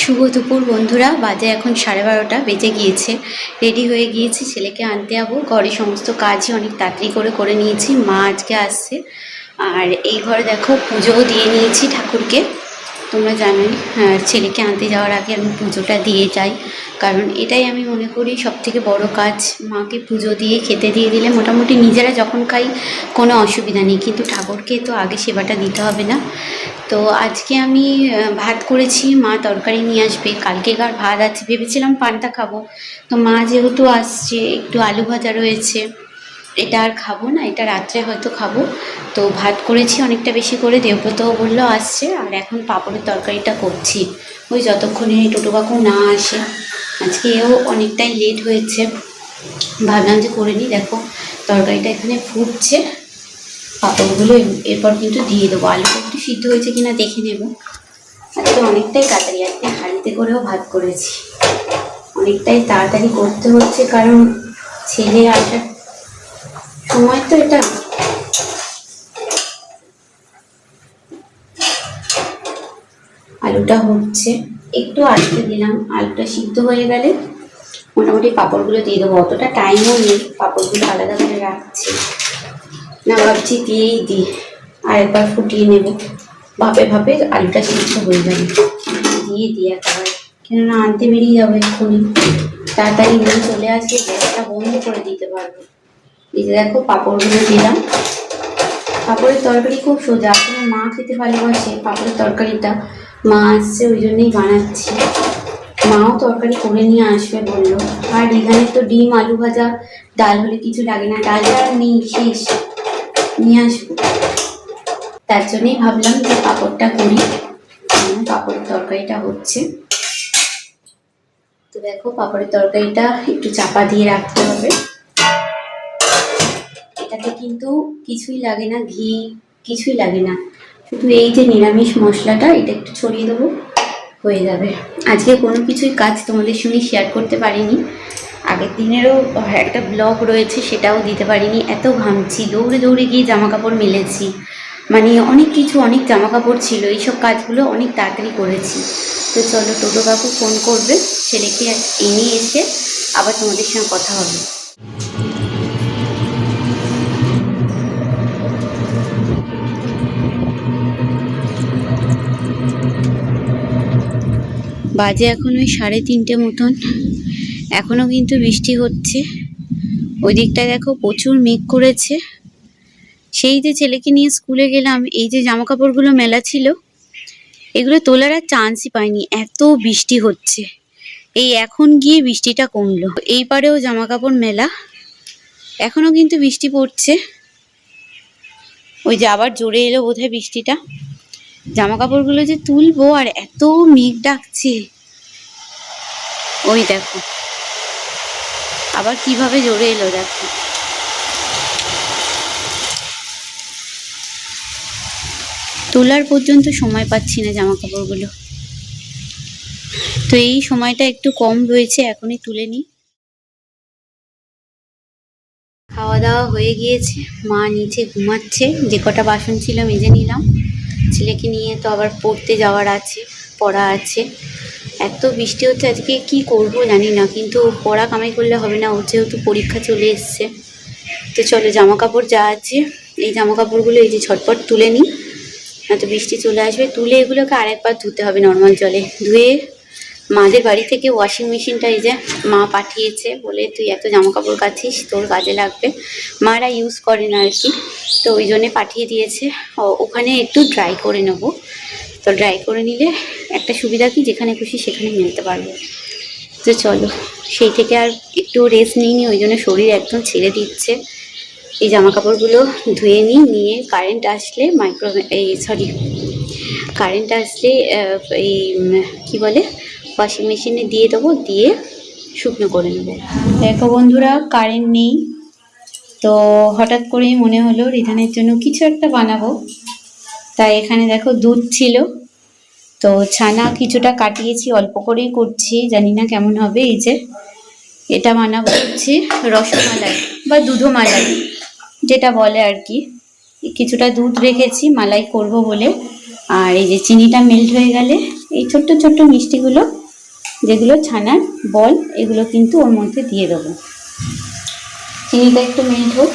শুভ দুপুর বন্ধুরা, বাজে এখন সাড়ে বারোটা, বেজে গিয়েছে। রেডি হয়ে গিয়েছি, ছেলেকে আনতে যাব। ঘরে সমস্ত কাজই অনেক তাড়াতাড়ি করে করে নিয়েছি, মা আজকে আসছে। আর এই ঘরে দেখো পুজোও দিয়ে নিয়েছি ঠাকুরকে। তোমরা জানোই ছেলেকে আনতে যাওয়ার আগে আমি পুজোটা দিয়ে যাই। কারণ এটাই আমি মনে করি সব থেকে বড় কাজ। মাকে পুজো দিয়ে খেতে দিয়ে দিলে মোটামুটি নিজেরা যখন খাই কোনো অসুবিধা নেই। কিন্তু ঠাকুরকে তো আগে সেবাটা দিতে হবে না। তো আজকে আমি ভাত করেছি, মা তরকারি নিয়ে আসবে। কালকেকার ভাত আছে। ভেবেছিলাম পান্তা খাব। তো মা যেহেতু আসছে, একটু আলু ভাজা রয়েছে। এটা আর খাব না, এটা রাত্রে হয়তো খাব। তো ভাত করেছি অনেকটা বেশি করে, দেবব্রতও বলল আসছে। আর এখন পাঁপড়ের তরকারিটা করছি। ওই যতক্ষণে টোটো কাকু না আসে। আজকে এও অনেকটাই লেট হয়েছে। ভাবলাম যে করে নিই, দেখো তরকারিটা এখানে ফুটছে। পাঁপড়গুলো এর- এরপর কিন্তু দিয়ে দেবো। আলুটা একটু সিদ্ধ হয়েছে কিনা দেখে নেব। আজকে অনেকটাই তাড়াতাড়ি, আজকে হাঁড়িতে করেও ভাত করেছি। অনেকটাই তাড়াতাড়ি করতে হচ্ছে, কারণ ছেলে আসার সময় তো এটা আলুটা হচ্ছে, একটু আটকে দিলাম, আলুটা সিদ্ধ হয়ে গেলে মোটামুটি পাঁপড়গুলো দিয়ে দেবো। অতটা টাইমও নেই, পাঁপড়গুলো আলাদা করে রাখছি। না, ভাবছি দিয়েই দিই, আর একবার ফুটিয়ে নেব। ভাপে ভাপে আলুটা সিদ্ধ হয়ে যাবে। দিয়ে দিই একবার। কেননা আনতে বেরিয়ে যাবে এক্ষুনি। তাড়াতাড়ি নিয়ে চলে আসবে গ্যাসটা বন্ধ করে দিতে পারবে। এই যে দেখো পাঁপড়গুলো দিলাম। পাঁপড়ের তরকারি খুব সোজা আসলে মা খেতে ভালোবাসে পাঁপড়ের তরকারিটা। মা আসছে, ওই জন্যই বানাচ্ছি। মাও তরকারি করে নিয়ে আসবে বলল। আর এখানে তো ডিম, আলু ভাজা, ডাল হলে কিছু লাগে না ডালটা আর নেই, শেষ। নিয়ে আসব। তার জন্যই ভাবলাম যে পাঁপড়টা করি। পাঁপড়ের তরকারিটা হচ্ছে। তো দেখো পাঁপড়ের তরকারিটা একটু চাপা দিয়ে রাখতে হবে। এটাতে কিন্তু কিছুই লাগে না, ঘি কিছুই লাগে না। শুধু এই যে নিরামিষ মশলাটা, এটা একটু ছড়িয়ে দেবো, হয়ে যাবে। আজকে কোনো কিছুই কাজ তোমাদের সঙ্গে শেয়ার করতে পারিনি। আগের দিনেরও একটা ব্লগ রয়েছে, সেটাও দিতে পারিনি। এত ঘামছি, দৌড়ে দৌড়ে গিয়ে জামা কাপড় মেলেছি। মানে অনেক কিছু, অনেক জামা কাপড় ছিল, এইসব কাজগুলো অনেক তাড়াতাড়ি করেছি। তো চলো টোটো কাকু ফোন করবে, ছেলেকে এনে এসে আবার তোমাদের সঙ্গে কথা হবে। বাজে এখন ওই সাড়ে তিনটে মতন। এখনও কিন্তু বৃষ্টি হচ্ছে। ওই দিকটা দেখো প্রচুর মেঘ করেছে। সেই যে ছেলেকে নিয়ে স্কুলে গেলাম, এই যে জামা কাপড়গুলো মেলা ছিল, এগুলো তোলার আর চান্সই পাইনি। এত বৃষ্টি হচ্ছে। এই এখন গিয়ে বৃষ্টিটা কমলো। এই পারেও জামা কাপড় মেলা। এখনও কিন্তু বৃষ্টি পড়ছে। ওই যে আবার জোরে এলো বোধহয় বৃষ্টিটা। জামা কাপড়গুলো যে তুলবো আর এত মেঘ ডাকছে। ওই দেখো। আবার কীভাবে জোরে এলো দেখো। তোলার পর্যন্ত সময় পাচ্ছি না জামা কাপড়গুলো তো এই সময়টা একটু কম রয়েছে, এখনই তুলে নিই। খাওয়া দাওয়া হয়ে গিয়েছে, মা নিচে ঘুমাচ্ছে, যে কটা বাসন ছিল মেজে নিলাম। ছেলেকে নিয়ে তো আবার পড়তে যাওয়ার আছে, পড়া আছে। এত বৃষ্টি হচ্ছে, আজকে কি করব জানি না, কিন্তু পড়া কামাই করলে হবে না, ওর যেহেতু পরীক্ষা চলে এসছে। তো চলো জামা কাপড় যা আছে, এই জামা কাপড়গুলো এই যে ঝটপট তুলে নিই নয়তো বৃষ্টি চলে আসবে। তুলে এগুলোকে আরেকবার ধুতে হবে নর্মাল জলে। ধুয়ে মাদের বাড়ি থেকে ওয়াশিং মেশিনটা এই যে মা পাঠিয়েছে বলে তুই এত জামা কাপড় কাছিস তোর কাজে লাগবে। মারা ইউজ করে না আর কি। তো ওই জন্যে পাঠিয়ে দিয়েছে। ওখানে একটু ড্রাই করে নেব। তো ড্রাই করে নিলে একটা সুবিধা কি? যেখানে খুশি সেখানে মেলতে পারব। তো চলো, সেই থেকে আর একটু রেস্ট নিইনি ওই জন্য শরীর একদম ছেড়ে দিচ্ছে। এই জামা কাপড়গুলো ধুয়ে নিই, নিয়ে কারেন্ট আসলে মাইক্রো এই সরি কারেন্ট আসলে এই কি বলে? ওয়াশিং মেশিনে দিয়ে দেবো, দিয়ে শুকনো করে নেব। দেখো বন্ধুরা কারেন্ট নেই। তো হঠাৎ করেই মনে হলো রিধানের জন্য কিছু একটা বানাবো। তাই এখানে দেখো দুধ ছিল। তো ছানা কিছুটা কাটিয়েছি, অল্প করেই করছি, জানি না কেমন হবে এই যে। এটা বানাবো হচ্ছে রসমালাই বা দুধমালাই, যেটা বলে আর কি। কিছুটা দুধ রেখেছি, মালাই করব বলে। আর এই যে চিনিটা মেল্ট হয়ে গেলে, এই ছোট্ট ছোট্ট মিষ্টিগুলো যেগুলো ছানার বল, এগুলো কিন্তু ওর মধ্যে দিয়ে দেবো। চিনিটা একটু মেল্ট হোক।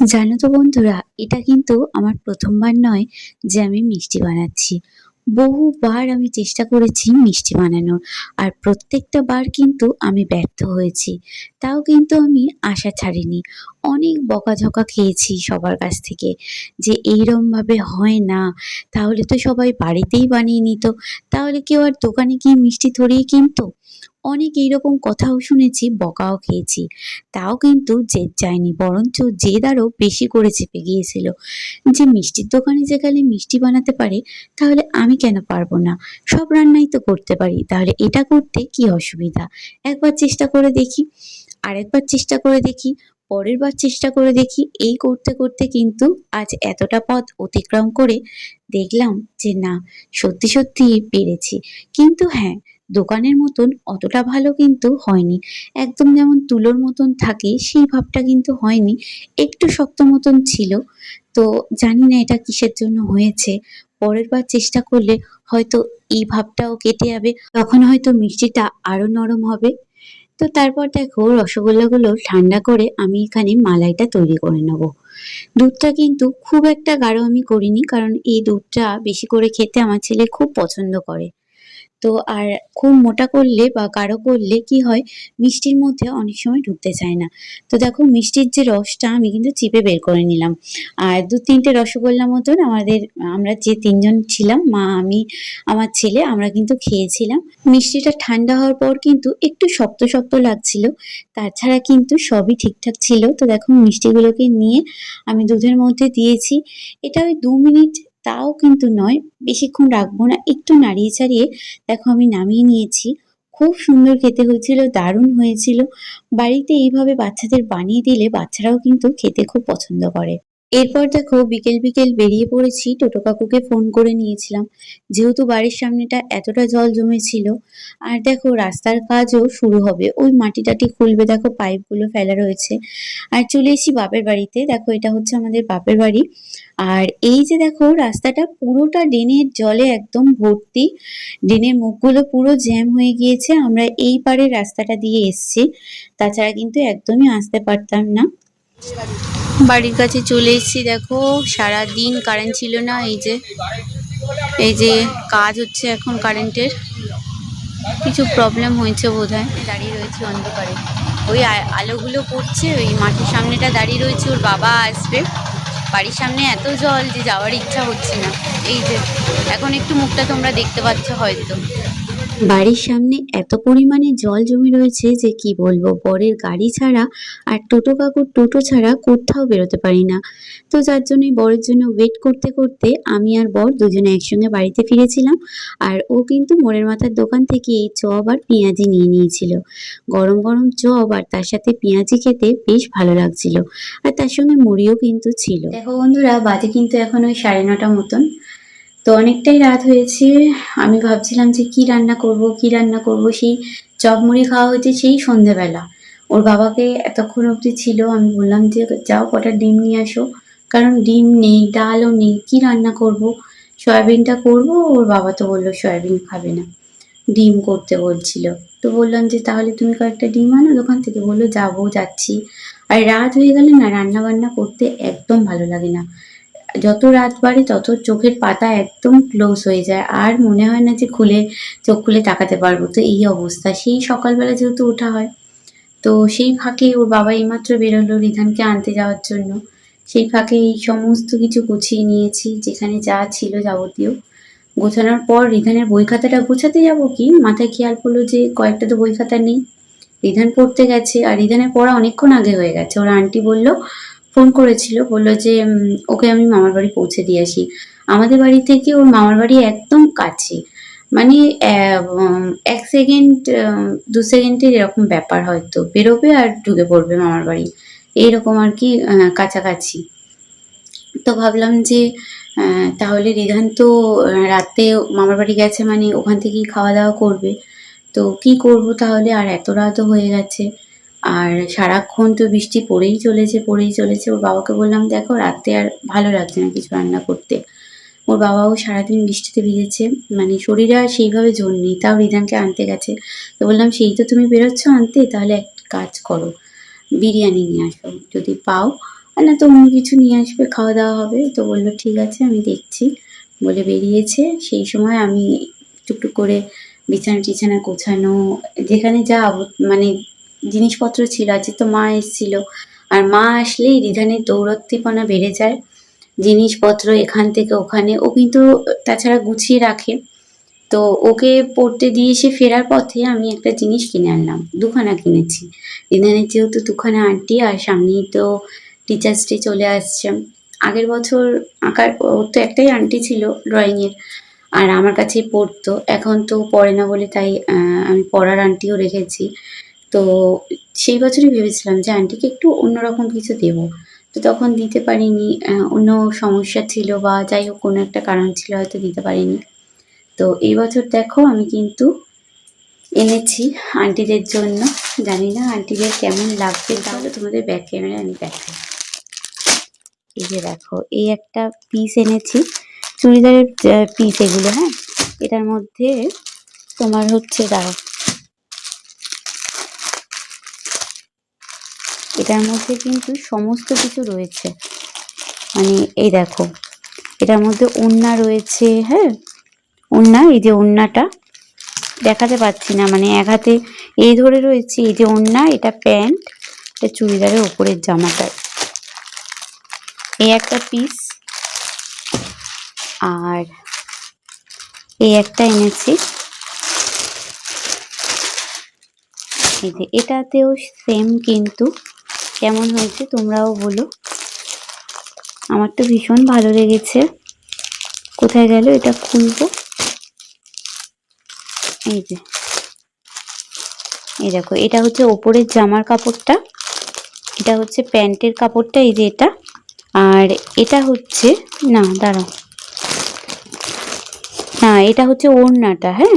জানো তো বন্ধুরা, এটা কিন্তু আমার প্রথমবার নয় যে আমি মিষ্টি বানাচ্ছি। বহুবার আমি চেষ্টা করেছি মিষ্টি বানানোর, আর প্রত্যেকটা বার কিন্তু আমি ব্যর্থ হয়েছি। তাও কিন্তু আমি আশা ছাড়িনি। অনেক বকাঝকা খেয়েছি সবার কাছ থেকে যে এইরমভাবে হয় না, তাহলে তো সবাই বাড়িতেই বানিয়ে নিত, তাহলে কেউ আর দোকানে গিয়ে মিষ্টি ধরিয়ে কিনতো? অনেক এইরকম কথাও শুনেছি, বকাও খেয়েছি। তাও কিন্তু জেদ যায়নি, বরঞ্চ জেদ আরও বেশি করে চেপে গিয়েছিল। যে মিষ্টির দোকানে যে গেলে মিষ্টি বানাতে পারে, তাহলে আমি কেন পারব না? সব রান্নাই তো করতে পারি, তাহলে এটা করতে কি অসুবিধা? একবার চেষ্টা করে দেখি, আরেকবার চেষ্টা করে দেখি, পরের বার চেষ্টা করে দেখি, এই করতে করতে কিন্তু আজ এতটা পথ অতিক্রম করে দেখলাম যে না, সত্যি সত্যি পেরেছি। কিন্তু হ্যাঁ দোকানের মতন অতটা ভালো কিন্তু হয়নি। একদম যেমন তুলোর মতন থাকে, সেই ভাবটা কিন্তু হয়নি। একটু শক্ত মতন ছিল। তো জানি না এটা কিসের জন্য হয়েছে। পরের বার চেষ্টা করলে হয়তো এই ভাবটাও কেটে যাবে। তখন হয়তো মিষ্টিটা আরও নরম হবে। তো তারপর দেখো রসগোল্লাগুলো ঠান্ডা করে আমি এখানে মালাইটা তৈরি করে নেব। দুধটা কিন্তু খুব একটা গাঢ় আমি করিনি, কারণ এই দুধটা বেশি করে খেতে আমার ছেলে খুব পছন্দ করে। তো আর খুব মোটা করলে বা গাঢ় করলে কি হয়, মিষ্টির মধ্যে অনেক সময় ঢুকতে চায় না। তো দেখো মিষ্টির যে রসটা আমি কিন্তু চিপে বের করে নিলাম। আর দু তিনটে রসগোল্লা মতন আমাদের, আমরা যে তিনজন ছিলাম, মা, আমি, আমার ছেলে, আমরা কিন্তু খেয়েছিলাম। মিষ্টিটা ঠান্ডা হওয়ার পর কিন্তু একটু শক্ত শক্ত লাগছিল, তাছাড়া কিন্তু সবই ঠিকঠাক ছিল। তো দেখো মিষ্টিগুলোকে নিয়ে আমি দুধের মধ্যে দিয়েছি। এটা ওই দু মিনিট তাও কিন্তু নয়, বেশিক্ষণ রাখব না। একটু নাড়িয়ে ছাড়িয়ে দেখো আমি নামিয়ে নিয়েছি। খুব সুন্দর খেতে হয়েছিল, দারুণ হয়েছিল। বাড়িতে এইভাবে বাচ্চাদের বানিয়ে দিলে বাচ্চারাও কিন্তু খেতে খুব পছন্দ করে। এরপর দেখো বিকেল বিকেল বেরিয়ে পড়েছি, টোটো কাকুকে ফোন করে নিয়েছিলাম। যেহেতু বাড়ির সামনেটা এতটা জল জমেছিল, আর দেখো রাস্তার কাজও শুরু হবে। ওই মাটি টাটি খুলবে, দেখো পাইপগুলো ফেলা রয়েছে। আর চলে এসেছি বাপের বাড়িতে। দেখো এটা হচ্ছে আমাদের বাপের বাড়ি। আর এই যে দেখো রাস্তাটা পুরোটা ড্রেনের জলে একদম ভর্তি। ড্রেনের মুখগুলো পুরো জ্যাম হয়ে গিয়েছে। আমরা এই পারের রাস্তাটা দিয়ে এসছি। তাছাড়া কিন্তু একদমই আসতে পারতাম না। বাড়ির কাছে চলে এসেছি, দেখো। সারা দিন কারেন্ট ছিল না, এই যে এই যে কাজ হচ্ছে এখন কারেন্টের কিছু প্রবলেম হয়েছে বোধ দাঁড়িয়ে রয়েছে অন্ধকারে। ওই আলোগুলো পড়ছে, ওই মাঠের সামনেটা দাঁড়িয়ে রয়েছে, ওর বাবা আসবে। বাড়ির সামনে এত জল যে যাওয়ার ইচ্ছা হচ্ছে না। এই যে, এখন একটু মুখটা তোমরা দেখতে পাচ্ছ হয়তো। বাড়ির সামনে এত পরিমাণে জল জমে রয়েছে যে কি বলব, বরের গাড়ি ছাড়া আর টোটো কাকুর টোটো ছাড়া কোথাও বেরোতে পারি না। তো যার জন্যই বরের জন্য ওয়েট করতে করতে আমি আর বর দুজনে একসঙ্গে বাড়িতে ফিরেছিলাম আর ও কিন্তু মোড়ের মাথার দোকান থেকে এই চপ আর পেঁয়াজি নিয়ে নিয়েছিল। গরম গরম চপ আর তার সাথে পেঁয়াজি খেতে বেশ ভালো লাগছিল। আর তার সঙ্গে মুড়িও কিন্তু ছিল। দেখো বন্ধুরা, বাজে কিন্তু এখন ওই সাড়ে নটা মতন। তো অনেকটাই রাত হয়েছে। আমি ভাবছিলাম যে কি রান্না করব, কি রান্না করব? সেই চপ মুড়ি খাওয়া হয়েছে সেই সন্ধেবেলা। ওর বাবাকে এতক্ষণ অবধি ছিল। আমি বললাম যে, যাও কটা ডিম নিয়ে আসো। কারণ ডিম নেই, ডালও নেই, কি রান্না করব? সয়াবিনটা করব? ওর বাবা তো বলল, সয়াবিন খাবে না। ডিম করতে বলছিল। তো বললাম যে, তাহলে তুমি কয়েকটা ডিম আনো দোকান থেকে। বলল, যাব, যাচ্ছি। আর রাত হয়ে গেলে না রান্না বান্না করতে একদম ভালো লাগে না। যত রাত বাড়ে, তত চোখের পাতা একদম ক্লোজ হয়ে যায়। আর মনে হয় না যে খুলে, চোখ খুলে তাকাতে পারব। তো এই অবস্থা। সেই সকালবেলা যেহেতু ওঠা হয়, তো সেই ফাঁকে ওর বাবা এইমাত্র বেরোলো রিধানকে আনতে যাওয়ার জন্য। সেই ফাঁকে এই সমস্ত কিছু গুছিয়ে নিয়েছি, যেখানে যা ছিল যাবতীয়। গোছানোর পর রিধানের বই খাতাটা গোছাতে যাব কি? মাথায় খেয়াল পড়ল যে কয়েকটা তো বই খাতা নেই। রিধান পড়তে গেছে, আর রিধানের পড়া অনেকক্ষণ আগে হয়ে গেছে। ওর আন্টি বলল ফোন করেছিল, বলল যে ওকে আমি মামার বাড়ি পৌঁছে দিয়ে আসি। আমাদের বাড়ি থেকে ওর মামার বাড়ি একদম কাছে। মানে এক সেকেন্ড দু সেকেন্ডের এরকম ব্যাপার হয়তো। বেরোবে আর ঢুকে পড়বে মামার বাড়ি। এইরকম আর কি কাছাকাছি। তো ভাবলাম যে তাহলে রিধান তো রাতে মামার বাড়ি গেছে মানে ওখান থেকেই খাওয়া দাওয়া করবে। তো কি করব তাহলে? আর এত রাতও হয়ে গেছে। আর সারাক্ষণ তো বৃষ্টি পড়েই চলেছে পড়েই চলেছে। ওর বাবাকে বললাম, দেখো রাতে আর ভালো লাগছে না কিছু রান্না করতে। ওর বাবাও সারাদিন বৃষ্টিতে ভিজেছে। মানে শরীরে আর সেইভাবে জোর নেই, তাও রিধানকে আনতে গেছে। তো বললাম, সেই তো তুমি বেরোচ্ছ আনতে, তাহলে এক কাজ করো, বিরিয়ানি নিয়ে আসো। যদি পাও না তো অন্য কিছু নিয়ে আসবে, খাওয়া দাওয়া হবে। তো বলল, ঠিক আছে, আমি দেখছি। বলে বেরিয়েছে। সেই সময় আমি টুকটুক করে বিছানা টিছানা গোছানো, যেখানে যা মানে জিনিসপত্র ছিল আজকে তো মা এসেছিল। আর মা আসলেই রিধানের দৌড়ত্তিপনা বেড়ে যায়। জিনিসপত্র এখান থেকে ওখানে, ও কিন্তু তাছাড়া গুছিয়ে রাখে। তো ওকে পড়তে দিয়ে এসে ফেরার পথে আমি একটা জিনিস কিনে আনলাম, দুখানা কিনেছি। রিধানের যেহেতু দুখানা আন্টি, আর সামনেই তো টিচার্স ডে চলে আসছে। আগের বছর আঁকার, ওর তো একটাই আন্টি ছিল ড্রয়িংয়ের আর আমার কাছেই পড়তো। এখন তো পড়ে না বলে তাই আমি পড়ার আন্টিও রেখেছি। তো সেই বছরই ভেবেছিলাম যে আন্টিকে একটু অন্যরকম কিছু দেবো। তো তখন দিতে পারিনি অন্য সমস্যা ছিল বা যাই হোক কোনো একটা কারণ ছিল, হয়তো দিতে পারিনি। তো এই বছর দেখো আমি কিন্তু এনেছি আন্টিদের জন্য। জানি না আন্টিদের কেমন লাগবে তাহলে তোমাদের ব্যাক ক্যামেরা আমি দেখাই। এই যে দেখো, এই একটা পিস এনেছি, চুড়িদারের পিস এগুলো হ্যাঁ? এটার মধ্যে তোমার হচ্ছে দাঁড়াও এটার মধ্যে কিন্তু সমস্ত কিছু রয়েছে। মানে এই দেখো, এটার মধ্যে ওড়না রয়েছে হ্যাঁ? ওড়না, এই যে ওড়নাটা, দেখাতে পাচ্ছি না। মানে এক হাতে এই ধরে রয়েছে, এই যে ওড়না, এটা প্যান্ট, এটা চুড়িদারের ওপরের জামাটা। এই একটা পিস, আর এই একটা এনেছি। এই যে এটাতেও সেম কিন্তু কেমন হয়েছে তোমরাও বলো। আমার তো ভীষণ ভালো লেগেছে। কোথায় গেল এটা খুলবো? এই যে। এই দেখো, এটা হচ্ছে ওপরের জামার কাপড়টা। এটা হচ্ছে প্যান্টের কাপড়টা, এই যে এটা। আর এটা হচ্ছে, না, দাঁড়াও। না, এটা হচ্ছে ওড়নাটা হ্যাঁ?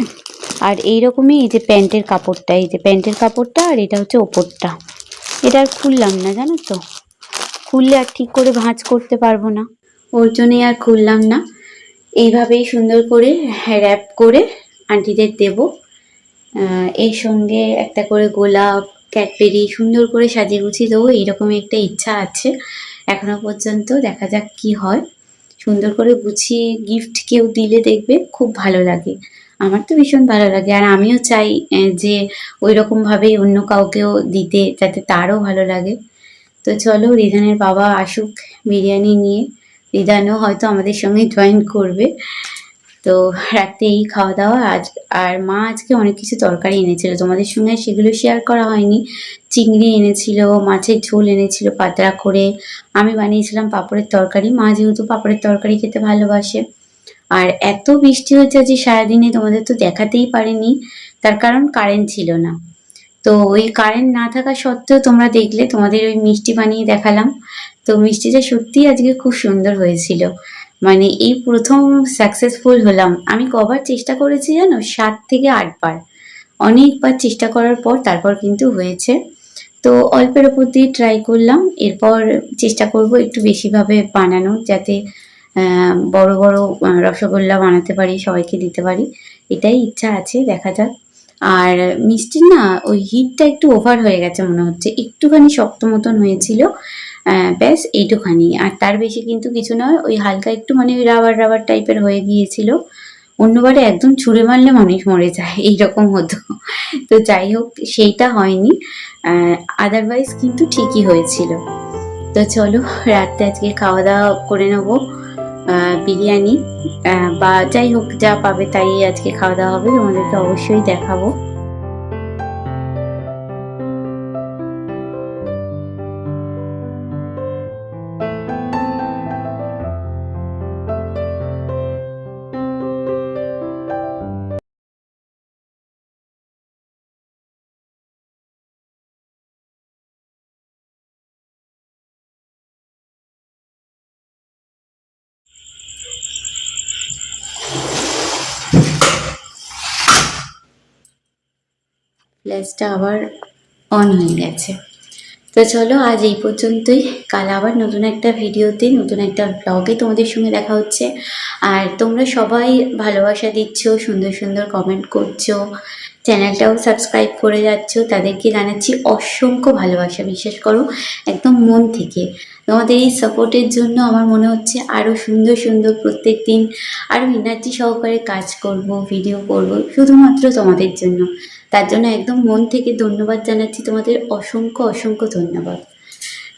আর এইরকমই এই যে প্যান্টের কাপড়টা, এই যে প্যান্টের কাপড়টা আর এটা হচ্ছে ওপরটা। এটা আর খুললাম না, জানো তো? খুললে আর ঠিক করে ভাঁজ করতে পারব না। ওর জন্যই আর খুললাম না। এইভাবেই সুন্দর করে র্যাপ করে আন্টিদের দেব। এর সঙ্গে একটা করে গোলাপ, ক্যাডবেরি সুন্দর করে সাজিয়ে গুছিয়ে দেবো। এইরকমই একটা ইচ্ছা আছে। এখনও পর্যন্ত দেখা যাক কি হয়। সুন্দর করে গুছিয়ে গিফট কেউ দিলে দেখবে, খুব ভালো লাগে। আমার তো ভীষণ ভালো লাগে। আর আমিও চাই যে ওই রকমভাবেই অন্য কাউকেও দিতে যাতে তারও ভালো লাগে। তো চলো, রিধানের বাবা আসুক বিরিয়ানি নিয়ে। রিধানও হয়তো আমাদের সঙ্গে জয়েন করবে। তো রাতে এই খাওয়া দাওয়া। আজ, আর মা আজকে অনেক কিছু তরকারি এনেছিল। তোমাদের সঙ্গে সেগুলো শেয়ার করা হয়নি। চিংড়ি এনেছিল, মাছের ঝোল এনেছিল পাতলা করে। আমি বানিয়েছিলাম পাঁপড়ের তরকারি। মা যেহেতু পাপড়ের তরকারি খেতে ভালোবাসে। আর এত বৃষ্টি হচ্ছে যে সারাদিনে তোমাদের তো দেখাতেই পারিনি, তার কারণ কারেন্ট ছিল না। তো ওই কারেন্ট না থাকা সত্ত্বেও তোমরা দেখলে তোমাদের ওই মিষ্টি বানিয়ে দেখালাম। তো মিষ্টিটা সত্যিই আজকে খুব সুন্দর হয়েছিল। মানে এই প্রথম সাকসেসফুল হলাম। আমি কবার চেষ্টা করেছি জানো? সাত থেকে আটবার অনেকবার চেষ্টা করার পর তারপর কিন্তু হয়েছে। তো অল্পের ওপর দিয়ে ট্রাই করলাম। এরপর চেষ্টা করব একটু বেশিভাবে বানানোর যাতে বড় বড় রসগোল্লা বানাতে পারি, সবাইকে দিতে পারি। এটাই ইচ্ছা আছে, দেখা যাক। আর মিষ্টি না, ওই হিটটা একটু ওভার হয়ে গেছে মনে হচ্ছে। একটুখানি শক্ত মতন হয়েছিল ব্যাস এইটুখানি। আর তার বেশি কিন্তু কিছু নয়, ওই হালকা একটু মানে রাবার রাবার টাইপের হয়ে গিয়েছিল। অন্যবারে একদম ছুঁড়ে মারলে মানুষ মরে যায়, এইরকম হতো। তো যাই হোক, সেইটা হয়নি। আদারওয়াইজ কিন্তু ঠিকই হয়েছিল। তো চলো, রাত্রে আজকে খাওয়া দাওয়া করে নেব। বিরিয়ানি। বা যাই হোক যা পাবে তাই আজকে খাওয়া দাওয়া হবে। তোমাদেরকে অবশ্যই দেখাবো। ফ্ল্যাশটা আবার অন হয়ে গেছে। তো চলো আজ এই পর্যন্তই। কাল আবার নতুন একটা ভিডিওতে, নতুন একটা ব্লগে তোমাদের সঙ্গে দেখা হচ্ছে। আর তোমরা সবাই ভালোবাসা দিচ্ছ, সুন্দর সুন্দর কমেন্ট করছ চ্যানেলটাও সাবস্ক্রাইব করে যাচ্ছ। তাদেরকে জানাচ্ছি অসংখ্য ভালোবাসা, বিশ্বাস করো, একদম মন থেকে। তোমাদের এই সাপোর্টের জন্য আমার মনে হচ্ছে আরও সুন্দর সুন্দর প্রত্যেক দিন আরও এনার্জি সহকারে কাজ করব ভিডিও করব, শুধুমাত্র তোমাদের জন্য। তার জন্য একদম মন থেকে ধন্যবাদ জানাচ্ছি তোমাদের অসংখ্য অসংখ্য ধন্যবাদ।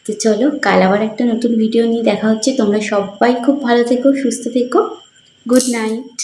তো চলো, কাল আবার একটা নতুন ভিডিও নিয়ে দেখা হচ্ছে। তোমরা সবাই খুব ভালো থেকো, সুস্থ থেকো। Good night